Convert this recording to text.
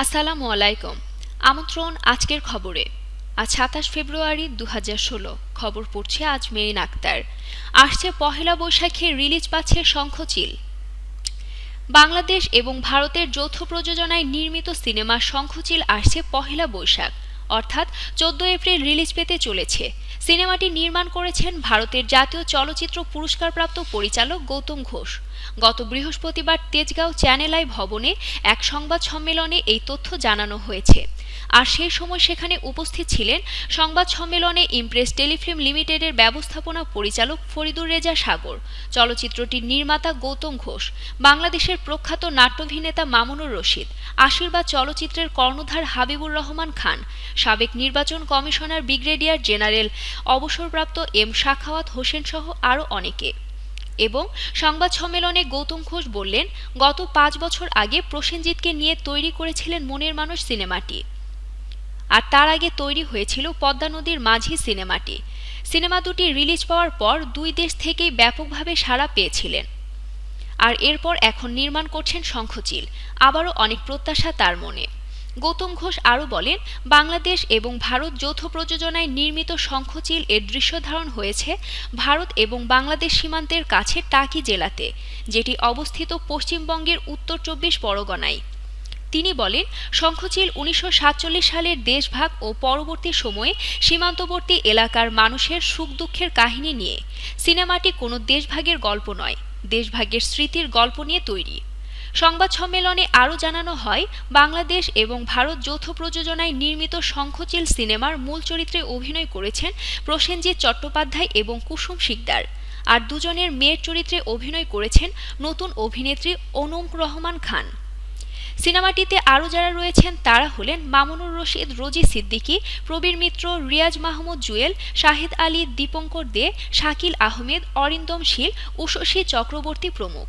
আসসালামু আলাইকুম। আমন্ত্রণ আজকের খবরে। আজ সাতাশ ফেব্রুয়ারি দু খবর পড়ছে আজ মেরিন আক্তার। আসছে পহেলা বৈশাখে রিলিজ পাচ্ছে শঙ্খচিল। বাংলাদেশ এবং ভারতের যৌথ প্রযোজনায় নির্মিত সিনেমা শঙ্খচিল আসছে পহেলা বৈশাখ। অর্থাৎ চোদ্দ এপ্রিল রিলিজ পেতে চলেছে। সিনেমাটি নির্মাণ করেছেন ভারতের জাতীয় চলচ্চিত্র পুরস্কারপ্রাপ্ত পরিচালক গৌতম ঘোষ। গত বৃহস্পতিবার তেজগাঁও চ্যানেল আই ভবনে এক সংবাদ সম্মেলনে এই তথ্য জানানো হয়েছে। আর সেই সময় সেখানে উপস্থিত ছিলেন সংবাদ সম্মেলনে ইমপ্রেস টেলিফিল্ম লিমিটেডের ব্যবস্থাপনা পরিচালক ফরিদুর রেজা সাগর, চলচ্চিত্রটির নির্মাতা গৌতম ঘোষ, বাংলাদেশের প্রখ্যাত নাট্যভিনেতা মামুনুর রশিদ, আশীর্বাদ চলচ্চিত্রের কর্ণধার হাবিবুর রহমান খান সাবেক নির্বাচন কমিশনার ব্রিগেডিয়ার জেনারেল, অবসরপ্রাপ্ত এম শাখাওয়াত হোসেন সহ আরও অনেকে। এবং সংবাদ সম্মেলনে গৌতম ঘোষ বললেন, গত পাঁচ বছর আগে প্রসেনজিৎকে নিয়ে তৈরি করেছিলেন মনের মানুষ সিনেমাটি। আর তার আগে তৈরি হয়েছিল পদ্মা নদীর মাঝি সিনেমাটি। সিনেমা দুটি রিলিজ পাওয়ার পর দুই দেশ থেকেই ব্যাপকভাবে সাড়া পেয়েছিলেন। আর এরপর এখন নির্মাণ করছেন শঙ্খচিল। আবারও অনেক প্রত্যাশা তার মনে। গৌতম ঘোষ আরও বলেন, বাংলাদেশ এবং ভারত যৌথ প্রযোজনায় নির্মিত শঙ্খচিল এর দৃশ্য ধারণ হয়েছে ভারত এবং বাংলাদেশ সীমান্তের কাছে টাকি জেলাতে, যেটি অবস্থিত পশ্চিমবঙ্গের উত্তর চব্বিশ পরগনায়। তিনি বলেন, শঙ্খচিল উনিশশো সাতচল্লিশ সালের দেশভাগ ও পরবর্তী সময়ে সীমান্তবর্তী এলাকার মানুষের সুখ দুঃখের কাহিনী নিয়ে। সিনেমাটি কোনো দেশভাগের গল্প নয়, দেশভাগের স্মৃতির গল্প নিয়ে তৈরি। সংবাদ সম্মেলনে আরও জানানো হয়, বাংলাদেশ এবং ভারত যৌথ প্রযোজনায় নির্মিত শঙ্খচিল সিনেমার মূল চরিত্রে অভিনয় করেছেন প্রসেনজিৎ চট্টোপাধ্যায় এবং কুসুম শিকদার। আর দুজনের মেয়ের চরিত্রে অভিনয় করেছেন নতুন অভিনেত্রী অনুম রহমান খান। সিনেমাটিতে আরও যারা রয়েছেন, তারা হলেন মামুনুর রশিদ, রোজি সিদ্দিকী, প্রবীর মিত্র, রিয়াজ মাহমুদ জুয়েল, শাহিদ আলী, দীপঙ্কর দে, শাকিল আহমেদ, অরিন্দম শীল উষসী চক্রবর্তী প্রমুখ।